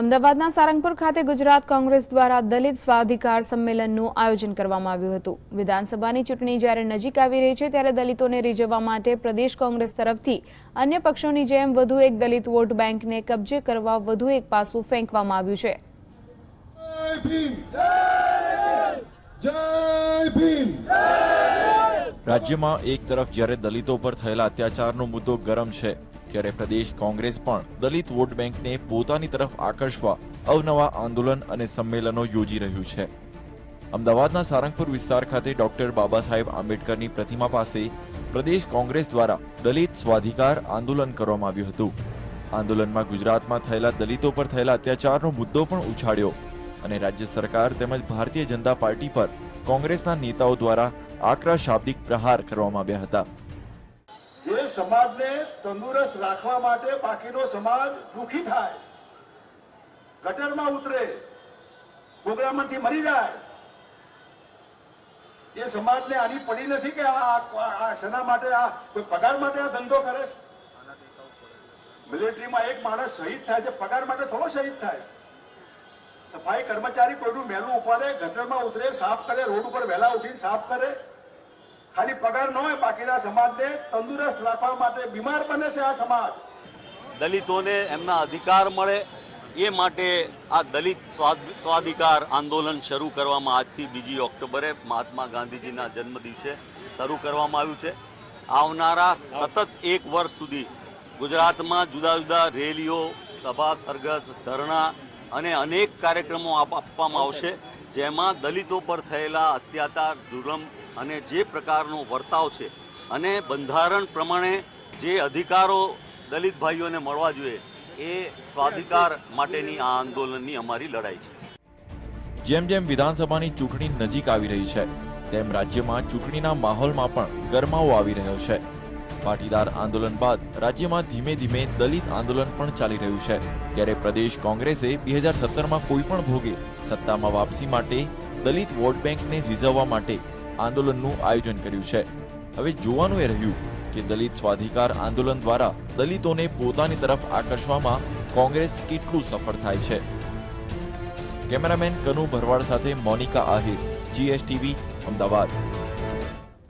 અમદાવાદના સારંગપુર ખાતે ગુજરાત કોંગ્રેસ દ્વારા દલિત સ્વાધિકાર સંમેલનનું આયોજન કરવામાં આવ્યું હતું. વિધાનસભાની ચૂંટણી જ્યારે નજીક આવી રહી છે ત્યારે દલિતોને રીઝવવા માટે પ્રદેશ કોંગ્રેસ તરફથી અન્ય પક્ષોની જેમ વધુ એક દલિત વોટ બેંકને કબજે કરવા વધુ એક પાસું ફેંકવામાં આવ્યું છે. જય ભીમ જય ભીમ. રાજ્યમાં એક તરફ જ્યારે દલિતો પર થયેલા અત્યાચારનો મુદ્દો ગરમ છે ત્યારે પ્રદેશ કોંગ્રેસ પણ દલિત વોટ બેંકને પોતાની તરફ આકર્ષવા અવનવા આંદોલન અને સંમેલનો યોજી રહ્યું છે. અમદાવાદના સારંગપુર વિસ્તાર ખાતે ડોક્ટર બાબા સાહેબ આંબેડકરની પ્રતિમા પાસે પ્રદેશ કોંગ્રેસ દ્વારા દલિત સ્વાધિકાર આંદોલન કરવામાં આવ્યું હતું. આંદોલનમાં ગુજરાતમાં થયેલા દલિતો પર થયેલા અત્યાચારનો મુદ્દો પણ ઉછાળ્યો અને રાજ્ય સરકાર તેમજ ભારતીય જનતા પાર્ટી પર કોંગ્રેસના નેતાઓ દ્વારા આકરા શાબ્દિક પ્રહાર કરવામાં આવ્યા હતા. જે સમાજને તંદુરસ્ત રાખવા માટે બાકીનો સમાજ દુખી થાય, ગટરમાં ઉતરે પ્રોગ્રામથી મરી જાય, એ સમાજને આની પડી નથી કે આ શેના માટે આ કોઈ પગાર માટે આ ધંધો કરે છે? મિલિટરીમાં એક માણસ શહીદ થાય છે, પગાર માટે થોડો શહીદ થાય સફાઈ કર્મચારી કોઈનું મેલું ઉપાડે, ગટરમાં ઉતરે, સાફ કરે, રોડ ઉપર વહેલા ઉઠીને સાફ કરે ખાલી પગાર ન હોય, બાકીના સમાજને તંદુરસ્ત રાખવા માટે બીમાર બને છે આ સમાજ. દલિતોને એમના અધિકાર મળે, એ માટે આ દલિત સ્વાધિકાર આંદોલન શરૂ કરવામાં આજથી બીજી ઓક્ટોબરે મહાત્મા ગાંધીજીના જન્મ દિવસે શરૂ કરવામાં આવ્યું છે. આવનારા સતત એક વર્ષ સુધી ગુજરાતમાં જુદા જુદા રેલીઓ, સભા, સરઘસ, ધરણા અને અનેક કાર્યક્રમો આપ- આપવામાં આવશે, જેમાં દલિતો પર થયેલા અત્યાચાર, જુલમ અને જે પ્રકારનો વર્તાવ છે અને બંધારણ પ્રમાણે જે અધિકારો દલિત ભાઈઓને મળવા જોઈએ, એ સ્વાધિકાર માટેની આ આંદોલનની અમારી લડાઈ છે. જેમ જેમ વિધાનસભાની ચૂંટણી નજીક આવી રહી છે, તેમ રાજ્યમાં ચૂંટણીના માહોલમાં પણ ગરમાવો આવી રહ્યો છે. પાટીદાર આંદોલન બાદ રાજ્યમાં ધીમે ધીમે દલિત આંદોલન પણ ચાલી રહ્યું છે. ત્યારે પ્રદેશ કોંગ્રેસે બે હજાર સત્તરમાં કોઈ પણ ભોગે સત્તામાં વાપસી માટે દલિત વોટ બેંકને રીઝવવા માટે આંદોલનનું આયોજન કર્યું છે. હવે જોવાનું એ રહ્યું કે દલિત સ્વાધિકાર આંદોલન દ્વારા દલિતોને પોતાની તરફ આકર્ષવામાં કોંગ્રેસ કેટલું સફળ થાય છે. કેમેરામેન કનુ ભરવાડ સાથે મોનિકા આહિર જીએસટીવી અમદાવાદ.